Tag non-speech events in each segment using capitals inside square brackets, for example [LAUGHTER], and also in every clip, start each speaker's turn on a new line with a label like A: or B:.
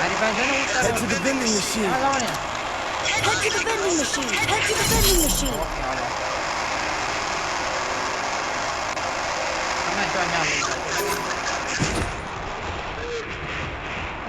A: Head to the vending machine.
B: ક્યાં જવાનું?
C: Head to the vending machine. Head to the vending machine.
B: Okay hello તમે તો ના લઈ જાઓ.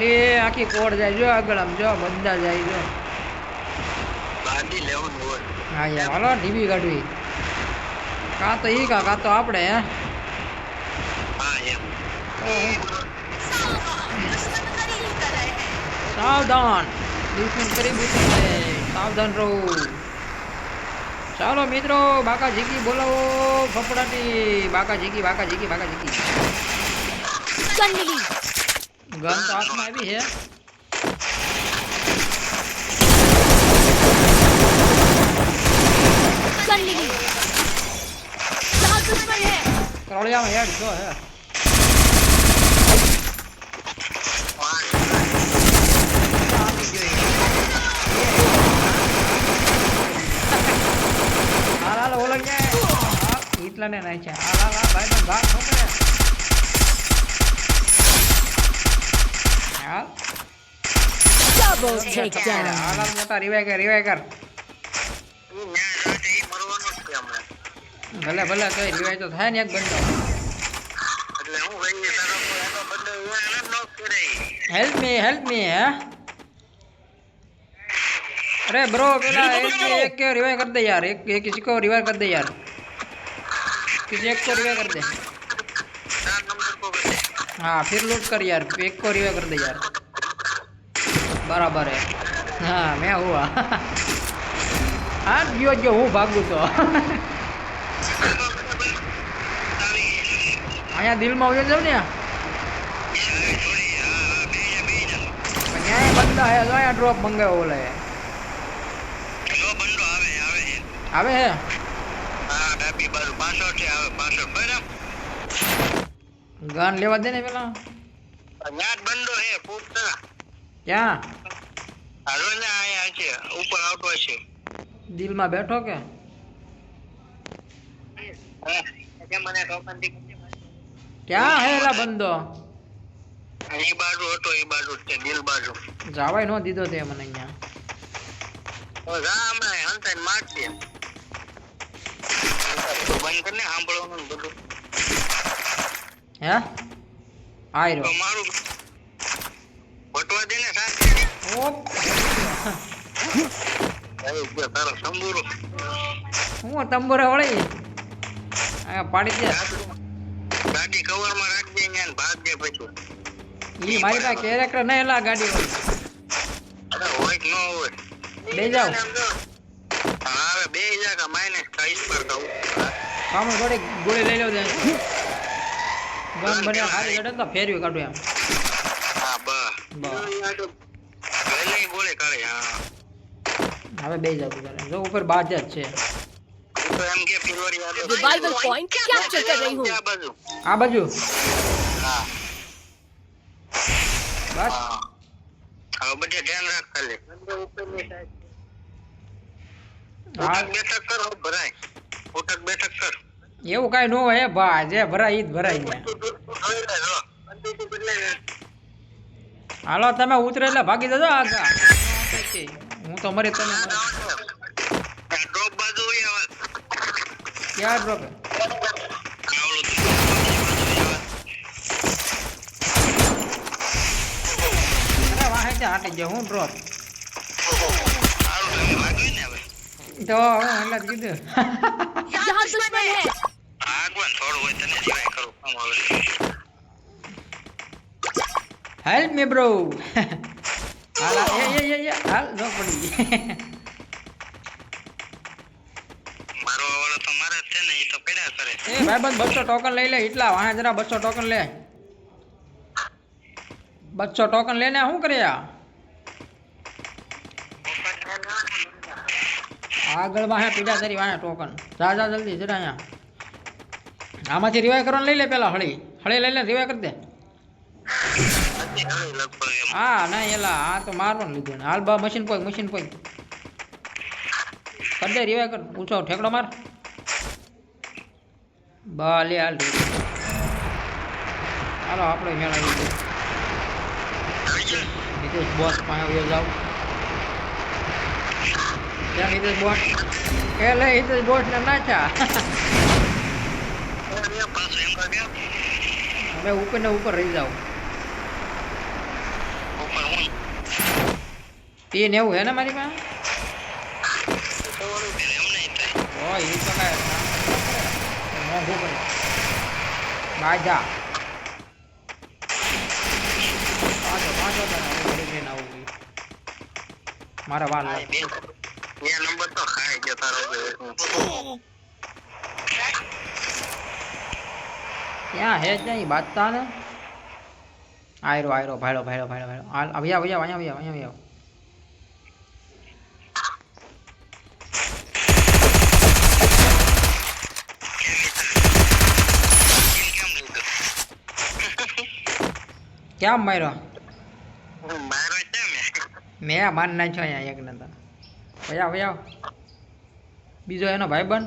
B: લે આખી કોડ જાય જો આગળ આમ જો બધા જાય જો
D: બાંધી લેવું હોય
B: હા યાર હાલો ડીબી કાઢવી કાં તો ઈ કા કાં તો આપણે હે
D: હા એમ
B: સાવધાન દુશ્મન કરી બુશ્મન છે સાવધાન રહો ચાલો મિત્રો બાકા જીકી બોલાવો ફફડાટી બાકા જીકી બાકા જીકી બાકા જીકી
C: Gun release.
B: ગન તો હાથમાં આવી છે
C: Gun release.
B: Crawley out here, go here. હાલ ઓલા ગયા એટલા ને નાખ્યા હાલ હાલ હાલ ભાઈ ભાગ છોકરે હાલ
C: ડબલ
B: ટેક
C: ડાઉન
B: હાલ મોટા રિવાઈ કર રિવાઈ કર ભલે ભલે કઈ રિવાય તો થાય ને એક બંધો
D: એટલે હું કહીએ તારો કોઈ એનો બદલો હોય એને જ ન કરે
B: હેલ્પ મી હેલ્પ મી હે अरे ब्रो पेला एक एक को रिवाइव कर दे यार एक एक किसी को रिवाइव कर दे यार किसी एक को रिवाइव कर दे
D: ચાર નંબર કો કરે
B: हाँ फिर लूट कर यार एक को रिवाइव कर दे यार बराबर है हाँ मैं हुआ हाँ जो जो हूँ भागू तो અહીંયા દિલમાં ઉજે જાવ ને અહીંયા બંદા હે અહીંયા ડ્રોપ મંગાવ્યો ઓલે
D: આવે
B: હે? ગન લેવા દે ને પેલા.
D: બંડો હે પૂછતા
B: ક્યાં?
D: હાલો ને આયા છે ઉપર આવતો છે
B: દિલમાં બેઠો કે?
D: મને
B: ક્યાં હે એલા બંદો
D: ઈ બાજુ હતો ઈ બાજુ છે દિલ બાજુ.
B: જાવાય નો દીધો તે મને અહીંયા.
D: ઓ જા હમણાં હંતાઈને મારશે બંધ કરીને સાંભળવાનું બધું.
B: હે? આયરો.
D: મારું વટવા દે ને સાથે ગયો તારો તંબુરો
B: હું તંબુરે વળી? આ પાડી દે.
D: ગાડી કવરમાં રાખજે ન્યા ને ભાગ દે પછી
B: ઈ મારી પાસે કેરેક્ટર નહીં એલા ગાડી વાળી
D: અરે હોય કે ન હોય
B: બે જાઓ
D: હા હવે બે જાગા માઇનસ કાઈસ પર કહું
B: કામ થોડી ગોળી લઈ લો દે ગન બન્યા હારી જડે ને તો ફેરવી કાઢું એમ
D: હા બસ
B: બસ
D: ગલે ગોળે કાઢે હા
B: હવે બે જાવ તારે જો ઉપર બાજ જ છે
D: તો એમ કે ફિલવારી આવે
C: Revival point capture कर रही हूँ
D: આ બાજુ? હા.
B: બસ.
D: હવે બધે ધ્યાન રાખ ખાલી. ઉઠક બેઠક કર ભરાય. ઉઠક બેઠક કર.
B: એવું કઈ નો હોય હે ભા જે ભરાય ઈ જ ભરાય હાલો તમે ઉતરે એટલે ભાગી જજો આગળ હું તો મરી તમે ક્યાં ડ્રોપ મજા હાટી ગયો હું
D: ડ્રો
B: તો એટલે કીધું. Help me bro. હાલ એ હાલ ન પડી.
D: મારો વાળો મારે છે ને તો
B: ભાઈ બસ 200 ટોકન લઈ લે એટલા વાહ જરા 200 ટોકન લે. બસો ટોકન લઈને શું કર્યા આગળમાં આગળ વાહે પીડા તારી વાહે ટોકન. જા જા, જલ્દી, જરા અહીંયા. આમાંથી રિવાય કરવાનું લઈ લે પેલા હળી. હળી લઈ લે રિવાય કરી દે. હા ના એલા, આ તો મારવાનું લીધું હાલ બા મશીન પોઈ મશીન પોઈ કર દે રિવાય કર. પૂછો, ઠેકડો માર. બા, લે, હાલ હાલો, આપણે મેળાવી હિતેશ બોસ પાસે આવ્યો જાવ ત્યાં હિતેશ બોસ એ લે હિતેશ બોસ ને નાખ્યા
D: અહીંયા પાછો એમ કાઢ્યો
B: હવે ઉપર ને ઉપર રહી જાવ
D: ઉપર હું
B: તે નેવું હે ને મારી પાસે? હોય એ તો કાંઈ મોંઘું પડે બાજા. પાછો પાછો તને હું ઘરે જઈને આવું છું. મારા વાલ
D: હા, બે બે નંબર તો ખાઈ ગયો તારો બે.
B: ક્યાં હે ત્યાં ઈ બાજતા ને આયરો આયરો ભાડો ભાડો ભાડો ભાડો હાલ આવ્યા આવ્યા અહીંયા આવ્યા અહીંયા આવ્યા [LAUGHS]
D: કેમ કેમ લીધું?
B: ક્યાં માર્યો
D: મારો છે મેં.
B: મેં માન નાખ્યો અહીંયા એક નતા ભયા ભયા બીજો એનો
D: ભાઈ બન.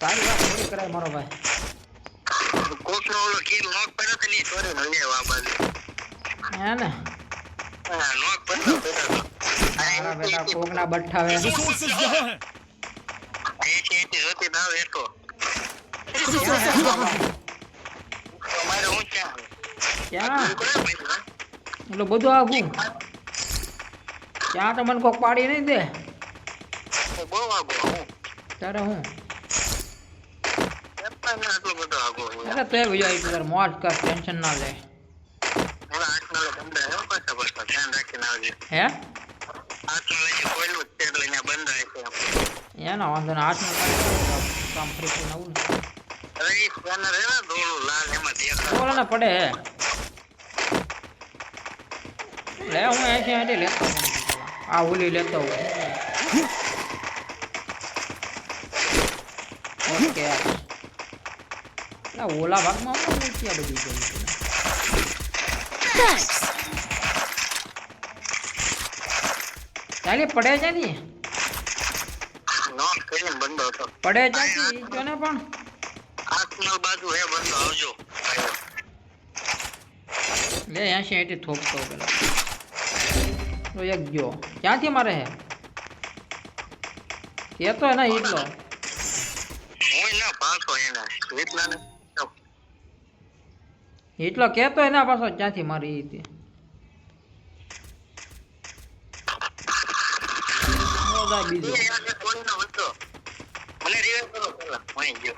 B: તારી વાત થોડી કરાય મારો ભાઈ
D: કોકનો ઓલો kill knock કર્યો તો ને ઈ ચોરીને લઈ બાજુ.
B: હે ને
D: હા, કર્યો તો. આ
B: મારા બેટા કોકના બઠ્ઠાવે
C: Resources
D: એટલે
B: બધું આ હું ત્યાં તો મને કોક પાડી નહીં દે.
D: તારે હું?
B: અરે તે બીજો આવી તાર મોજ કર ટેન્શન ના લે.
D: હે?
B: એનો વાંધો ને આઠનું કામ ફરી નવું ને
D: અરે હે ને લાલ એમાં દેખાય.
B: બોલો ને પડે હે. લે હું એસી આંટી લેતો આ ઓલી લેતો હું ઓકે. ના ઓલા ભાગમાં હું બધી છે ચાલી પડે છે ને?
D: નોટ કરીને બંધો હતો.
B: પડે છે ને પણ?
D: આઠનો બાજુ હે બંધ આવજો
B: લે એસી આંટી થોપતો પેલા તો એક ગયો ક્યાંથી મારે હે કેતો એના એટલો
D: હું ના પાછો એના એટલા ને
B: એટલો કેતો એના પાછો ક્યાંથી મારી ઈ તે ઓલા બીજો
D: ઈ આજે કોઈનો હતો મને રિવાઇવ કરો પેલા હું ગયો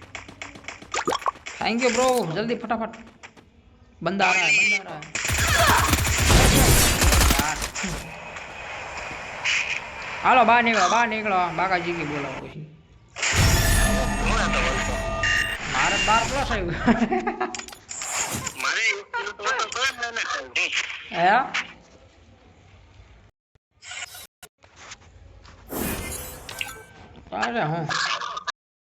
B: थैंक यू ब्रो जल्दी फटाफट बंदा आ रहा है बंदा आ रहा है यार હાલો બહાર નીકળો બહાર નીકળો બાકાજી કી બોલાવો પછી
D: હું હતો બોલતો
B: મારે બાર પ્લસ આવ્યું
D: મારે એક કિલો તો હતો તો જ મને ખાવું.
B: હે અરે હું